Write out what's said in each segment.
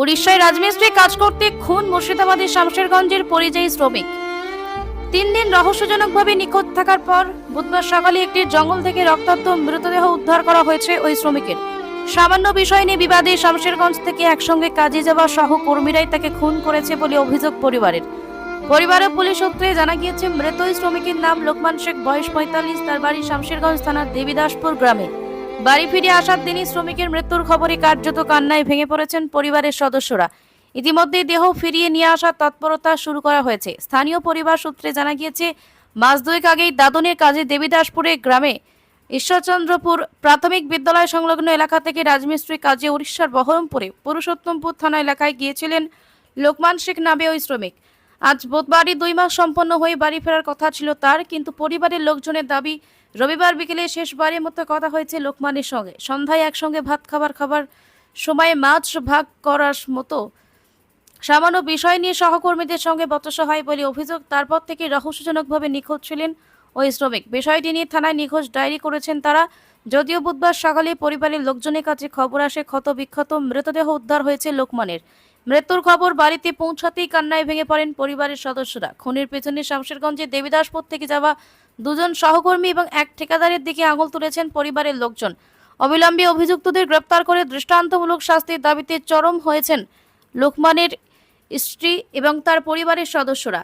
উড়িষ্যায় রাজমিস্ত্রি কাজ করতে খুন মুর্শিদাবাদের শামশেরগঞ্জের পরিযায়ী শ্রমিক। তিন দিন রহস্যজনকভাবে নিখোঁজ থাকার পর বুধবার সকালে একটি জঙ্গল থেকে রক্তাক্ত মৃতদেহ উদ্ধার করা হয়েছে ওই শ্রমিকের। সামান্য বিষয় নিয়ে বিবাদে শামশেরগঞ্জ থেকে একসঙ্গে কাজে যাওয়া সহকর্মীরাই তাকে খুন করেছে বলে অভিযোগ পরিবারের। পরিবারের পুলিশ সূত্রে জানা গিয়েছে, মৃত শ্রমিকের নাম লোকমান শেখ, বয়স পঁয়তাল্লিশ, তার বাড়ি শামশেরগঞ্জ থানার দেবীদাসপুর গ্রামে। বাড়ি ফিরে আসার দিনই শ্রমিকের মৃত্যুর খবরে কার্যত কান্নায় ভেঙে পড়েছেন পরিবারের সদস্যরা। ইতিমধ্যে দেহ ফিরিয়ে নিয়ে আসার তৎপরতা শুরু করা হয়েছে। স্থানীয় পরিবার সূত্রে জানা গিয়েছে, মাস দুয়েক আগেই দাদনের কাজে দেবীদাসপুরে গ্রামে ঈশ্বরচন্দ্রপুর প্রাথমিক বিদ্যালয় সংলগ্ন এলাকা থেকে রাজমিস্ত্রি কাজে উড়িষ্যার বহরমপুরে পুরুষোত্তমপুর থানা এলাকায় গিয়েছিলেন লোকমান শেখ নামে ওই শ্রমিক। আজ বুধবারই দুই মাস সম্পন্ন হয়ে বাড়ি ফেরার কথা ছিল তার, কিন্তু পরিবারের লোকজনের দাবি, রবিবার বিকেলে শেষবারের মতো কথা হয়েছে লোকমানের সঙ্গে। সন্ধ্যায় একসঙ্গে ভাত খাবার খাবার সময়ে মাছ ভাগ করার মতো সামান্য বিষয় নিয়ে সহকর্মীদের সঙ্গে বচসা হয় বলে অভিযোগ। তারপর থেকে রহস্যজনকভাবে নিখোঁজ ছিলেন ওই শ্রমিক। বিষয়টি নিয়ে থানায় নিখোঁজ ডায়েরি করেছেন তারা। যদিও বুধবার সকালে পরিবারের লোকজনের কাছে খবর আসে ক্ষত বিক্ষত মৃতদেহ উদ্ধার হয়েছে লোকমানের। মৃত্যুর খবর বাড়িতে পৌঁছাতেই কান্নায় ভেঙে পড়েন পরিবারের সদস্যরা। খুনের পেছনে শামশেরগঞ্জের দেবীদাসপুর থেকে যাওয়া দুজন সহকর্মী এবং এক ঠিকাদারের দিকে আঙুল তুলেছেন পরিবারের লোকজন। অবিলম্বে অভিযুক্তদের গ্রেপ্তার করে দৃষ্টান্তমূলক শাস্তির দাবিতে চরম হয়েছেন লোকমানের স্ত্রী এবং তার পরিবারের সদস্যরা।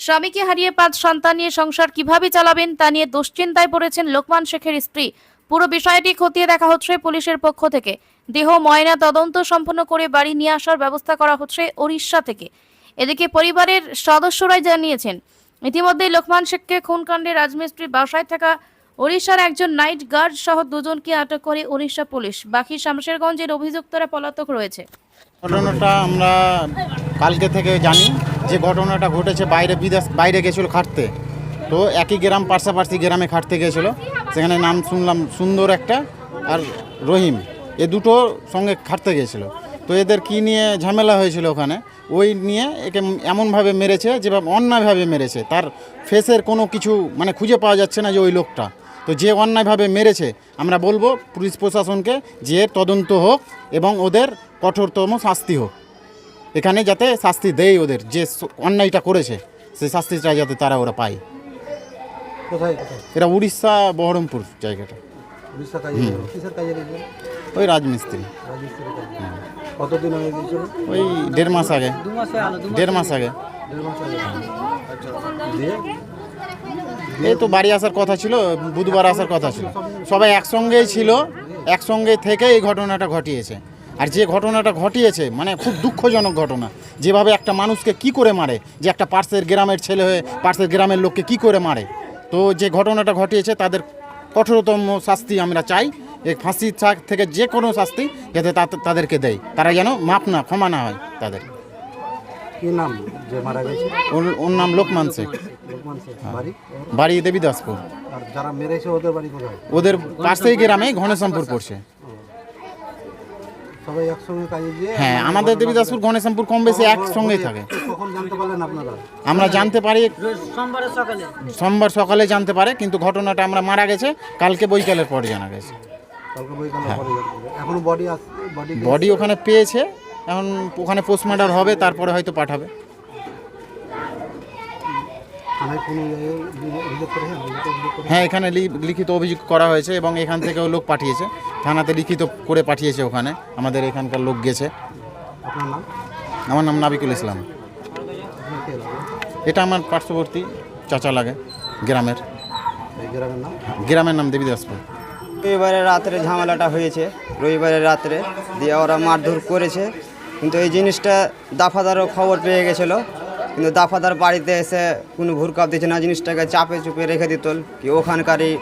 স্বামীকে হারিয়ে পাঁচ সন্তান নিয়ে সংসার কীভাবে চালাবেন তা নিয়ে দুশ্চিন্তায় পড়েছেন লোকমান শেখের স্ত্রী। পুরো বিষয়টি খতিয়ে দেখা হচ্ছে পুলিশের পক্ষ থেকে। দেহ, ময়না তদন্ত সম্পন্ন করে বাড়ি নিয়ে আসার ব্যবস্থা করা হচ্ছে ওড়িশা থেকে। এদিকে পরিবারের সদস্যরাই জানিয়েছেন ইতিমধ্যে লোকমান শেখকে খুনকাণ্ডে রাজমিস্ত্রির বাসায় থাকা ওড়িশার একজন নাইট গার্ড সহ দুজনকে আটক করে ওড়িশা পুলিশ। বাকি শামশেরগঞ্জের অভিযুক্তরা পলাতক রয়েছে। ঘটনাটা আমরা কালকে থেকে জানি। যে ঘটনাটা ঘটেছে বাইরে বিদেশ বাইরে গেছিল খাটতে। তো একই গ্রাম পার্শ্বাপার্শ্বী গ্রামে খাটতে গেছিল সেখানে নাম শুনলাম, সুন্দর একটা আর রহিম। এ দুটো সঙ্গে খাটতে গেছিল তো এদের কি নিয়ে ঝামেলা হয়েছিল ওখানে? ওই নিয়ে একে এমনভাবে মেরেছে যেভাবে, অন্যায়ভাবে মেরেছে। তার ফেসের কোনো কিছু মানে খুঁজে পাওয়া যাচ্ছে না যে ওই লোকটা। তো যে অন্যায়ভাবে মেরেছে, আমরা বলব পুলিশ প্রশাসনকে যে তদন্ত হোক এবং ওদের কঠোরতম শাস্তি হোক। এখানে যাতে শাস্তি দেয় ওদের, যে অন্যায়টা করেছে সেই শাস্তিটা যাতে তারা ওরা পায়। কোথায় কোথায়? এটা উড়িষ্যা বহরমপুর জায়গাটা। উড়িষ্যা কাজে কিসের কাজে গেছিল ওই রাজমিস্ত্রি। রাজমিস্ত্রির কতদিন আগে গিয়েছিল ওই দেড় মাস আগে। দেড় মাস আগে। দেড় মাস আগে। আচ্ছা দিয়ে? এই তো বাড়ি আসার কথা ছিল বুধবার আসার কথা ছিল। সবাই একসঙ্গেই ছিল একসঙ্গে থেকে এই ঘটনাটা ঘটিয়েছে। আর যে ঘটনাটা ঘটিয়েছে মানে খুব দুঃখজনক ঘটনা। যেভাবে একটা মানুষকে কি করে মারে যে একটা পার্শ্বের গ্রামের ছেলে হয়ে পার্শ্বের গ্রামের লোককে কি করে মারে? তো যে ঘটনাটা ঘটিয়েছে তাদের কঠোরতম শাস্তি আমরা চাই। এই ফাঁসি থেকে যে কোনো শাস্তি যাতে তাদেরকে দেয়। তারা যেন মাপ না ক্ষমা না হয় তাদের। কি নাম যে মারা গেছে? ওর নাম লোকমান শেখ। বাড়ি? বাড়ি দেবীদাসপুর। আর যারা মেরেছে ওদের বাড়ি কোথায়? ওদের পাশেই গ্রামে ঘনশ্যামপুর পড়ছে। সবাই একসঙ্গে কাজে গিয়ে হ্যাঁ আমাদের দেবীদাসপুর গণেশামপুর কম বেশি একসঙ্গেই থাকে। কখন জানতে পারলেন আপনারা। আমরা জানতে পারি। সোমবার সকালে। জানতে পারে কিন্তু ঘটনাটা আমরা মারা গেছে কালকে বৈকালের পরে জানা গেছে। এখনও বডি বডি বডি ওখানে পেয়েছে এখন ওখানে পোস্টমার্টার হবে তারপরে হয়তো পাঠাবে থানায় কোনো জায়গায় অভিযোগ করেছেন লিখিত অভিযোগ করেছেন? হ্যাঁ এখানে লিখিত অভিযোগ করা হয়েছে এবং এখান থেকেও লোক পাঠিয়েছে। থানাতে লিখিত করে পাঠিয়েছে ওখানে। আমাদের এখানকার লোক গেছে। আমার নাম নাবিকুল ইসলাম। এটা আমার পার্শ্ববর্তী চাচা লাগে গ্রামের। গ্রামের নাম? গ্রামের নাম দেবীদাসপুর রবিবারের রাত্রে ঝামেলাটা হয়েছে। রবিবারের রাত্রে দিয়ে ওরা মারধর করেছে। কিন্তু এই জিনিসটা দাফাদারও খবর পেয়ে গেছিল। কিন্তু দাফাদার বাড়িতে এসে কোনো ভুরকাপ দিচ্ছে না জিনিসটাকে চাপে চুপে রেখে দিত। কি ওখানকারই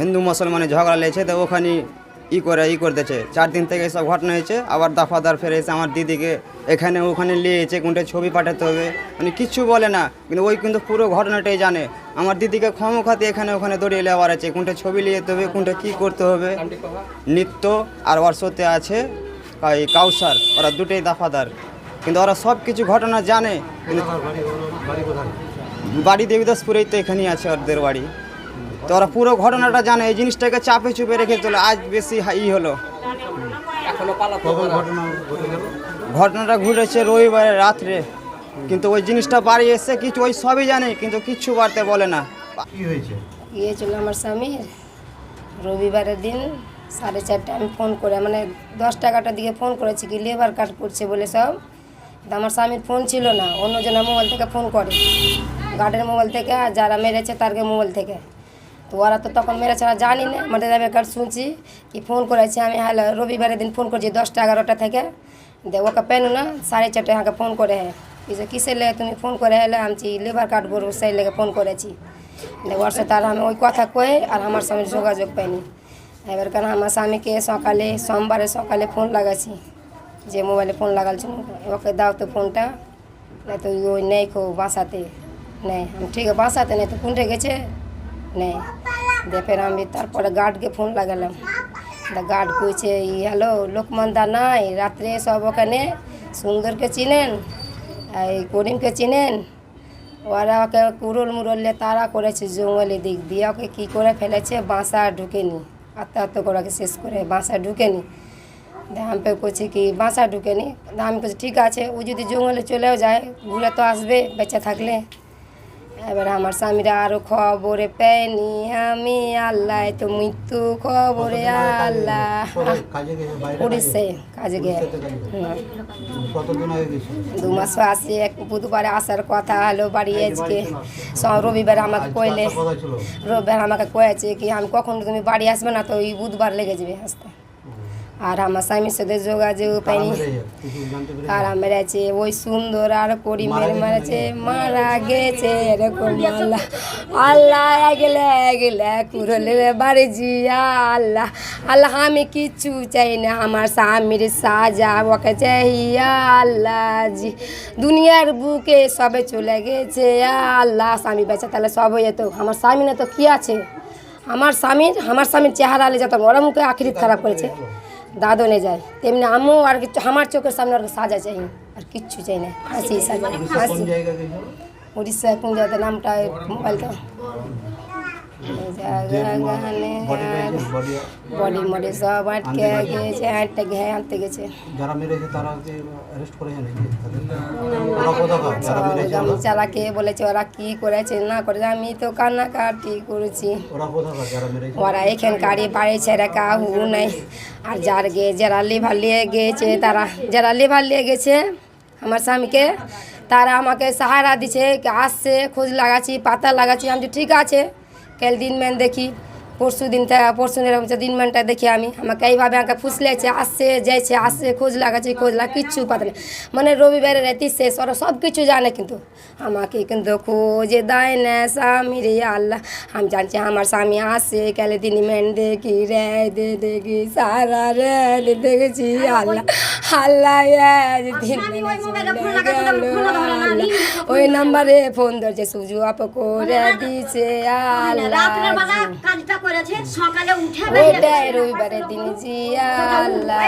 হিন্দু মুসলমানে ঝগড়া লেগেছে তো ওখানে ই করে ই করতেছে চার দিন থেকে সব ঘটনা হয়েছে আবার দাফাদার ফেরে এসে আমার দিদিকে এখানে ওখানে নিয়েছে কোনটা ছবি পাঠাতে হবে। মানে কিচ্ছু বলে না কিন্তু ওই কিন্তু পুরো ঘটনাটাই জানে। আমার দিদিকে ক্ষমখাতে এখানে ওখানে দৌড়িয়ে লেবার আছে কোনটা ছবি নিয়ে যেতে হবে কোনটা কী করতে হবে। নিত্য আর ওর সাথে আছে কাউসার ওরা দুটোই দাফাদার। কিন্তু ওরা সব কিছু ঘটনা জানে। কিন্তু বাড়ি বাড়ি দেবীদাসপুরেই তো এখানেই আছে ওদের বাড়ি। তো ওরা পুরো ঘটনাটা জানে এই জিনিসটাকে চাপে চুপে রেখে তোলে আজ বেশি হাই হলো। ঘটনাটা ঘটেছে রবিবারে রাত্রে। কিন্তু ওই জিনিসটা বাড়ি এসে কিছু ওই সবই জানে কিন্তু কিচ্ছু বাড়তে বলে না। কি হয়েছে? গিয়েছিল আমার স্বামীর। রবিবারের দিন সাড়ে চারটে আমি ফোন করে মানে দশ টাকাটার দিকে ফোন করেছি কি লেবার কাট করছে বলে সব। আমার স্বামীর ফোন ছিল না, অন্য অন্যজনের মোবাইল থেকে ফোন করে। গার্ডের মোবাইল থেকে, আর যারা মেরেছে তারকে মোবাইল থেকে। তো ওরা তো তখন মেরেছে, ওরা জানি না। আমাদের লেবার কার্ড শুনছি কি ফোন করেছি। আমি হ্যালো, রবিবারের দিন ফোন করছি দশটা এগারোটা থেকে। দে, ওকে পেনু না, সাড়ে চারটে আমাকে ফোন করে। হ্যাঁ কিসে কিসের লেগে তুমি ফোন করে? হলে আমি লেবার কার্ড করব সেই লেগে ফোন করেছি। ওর সাথে আর আমি ওই কথা কয়ে আর আমার স্বামীর যোগাযোগ পাইনি। এবার কেন আমার স্বামীকে সকালে, সোমবারে সকালে ফোন লাগাছি যে মোবাইলে ফোন লাগালছিল ওকে দাও তো ফোনটা না তো ওই নেই খো বাসাতে, নেই। আমি ঠিক বাসাতে নেই তো কোনটে গেছে, নেই। দিয়ে ফের আমি তারপরে গার্ডকে ফোন লাগালাম। তা গার্ড কইছে, ই হ্যালো, লোকমান দা নাই, রাত্রে সব ওখানে সুন্দরকে চিনেন, এই করিমকে চিনেন? ওরা ওকে কুরুল মুরলে তারা করেছে জঙ্গলে দিক দিয়ে, ওকে কী করে ফেলেছে? বাসা ঢুকেনি, আত্মহত্যা করে শেষ করে বাসা ঢুকেনি। আমি করছি কি বাসা ঢুকেনি আমি বলছি ঠিক আছে ও যদি জঙ্গলে চলেও যায় ঘুরে তো আসবে বেঁচে থাকলে। এবার আমার স্বামীরা আরও খবরে পেনি আমি আল্লাহ তো মৃত্যু খবরে আল্লাহ। উড়িষ্যায় কাজে গিয়ে। দু মাস আসি এক বুধবারে আসার কথা হলো বাড়ি আজকে রবিবার আমাকে কইলে। রবিবার আমাকে কয়েছে কি আমি কখন তুমি বাড়ি আসবে না তো ওই বুধবার লেগে যাবে আসতে। আর আমার স্বামীর সাথে যোগাযোগ পাইনি। আর মেরেছে ওই সুন্দর আর করিমের মেরেছে মারা গেছে এরকম আল্লাহ। আল্লাহ। গেলে গেলে কুরলে বাড়ি জিয়া আল্লাহ। আল্লাহ আমি কিচ্ছু চাই না আমার স্বামীর সাজা ওকে চাইয়া আল্লাহ জি। দুনিয়ার বুকে সবে চলে গেছে আল্লাহ। স্বামী বেঁচে তাহলে সব হয়ে যেত আমার স্বামী না তো কি আছে? আমার স্বামীর আমার স্বামীর চেহারা আলে যেত ওরা মুখে আখরিত খারাপ করেছে। দাদনে যায়। তেমনি আমিও আর কিছু আমার চোখের সামনে আর সাজা চাই আর কিচ্ছু চাই না। হাসি সাজা হাসি। উড়িষ্যা কোন জায়গাতে? নামটা মোবাইলটা। বডি মডি সব আটকে গেছে। আটটা ঘে আনতে গেছে। যারা মেরেছে তারা অ্যারেস্ট করেছে নাকি? তাদের? ওরা কোথাকার? যারা মেরেছে আমি? চালাকে বলেছে ওরা কি করেছে না করেছে আমি তো কান্নাকাটি করেছি। ওরা এখানকারই বাড়ি ছেড়ে কাহু নেই। আর যার গে যারা লিভার নিয়ে গেছে তারা যারা লিভার নিয়ে গেছে আমার স্বামীকে তারা আমাকে সাহারা দিছে আসছে খোঁজ লাগাচ্ছি পাতা লাগাচ্ছি আমি ঠিক আছে। কাল দিন ম্যান দেখি পরশু দিন পরশু দিন ম্যানটা দেখি আমি। আমাকে এইভাবে আমাকে ফুসলেছে আসছে যাইছে আসছে খোঁজ লাগাচ্ছি খোঁজ লাগা কিচ্ছু পাতা নেই মানে রবিবারের রাতি শেষ ওরা সব কিছু জানে কিন্তু। আমাকে কিন্তু খোঁজে দেয় না স্বামী রে আল্লাহ। আমি জানছি আমার স্বামী আসে কালে দিন মেন দেখি রে দে দেখি সারা রে দেখেছি আল্লাহ। আল্লাহ দিন ওই নাম্বারে ফোন ধরছে সুজু আপ করে দিছে আল্লাহ। করেছে সকালে উঠে রবিবারের দিন জি আল্লাহ